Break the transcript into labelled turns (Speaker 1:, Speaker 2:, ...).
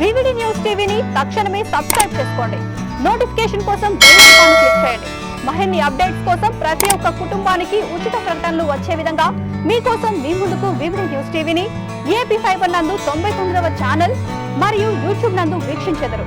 Speaker 1: VVD news టీవీని తక్షణమే subscribe చేసుకోండి. నోటిఫికేషన్ కోసం బెల్ ఐకాన్ క్లిక్ చేయండి. మరిన్ని అప్డేట్స్ కోసం ప్రతి ఒక్క కుటుంబానికి ఉచిత ప్రకటనలు వచ్చే విధంగా మీకోసం మీ ముందుకు వివిధ న్యూస్ టీవీని ఏపీ ఫైబర్ నందు తొంభై తొమ్మిదవ ఛానల్ మరియు యూట్యూబ్ నందు వీక్షించెదరు.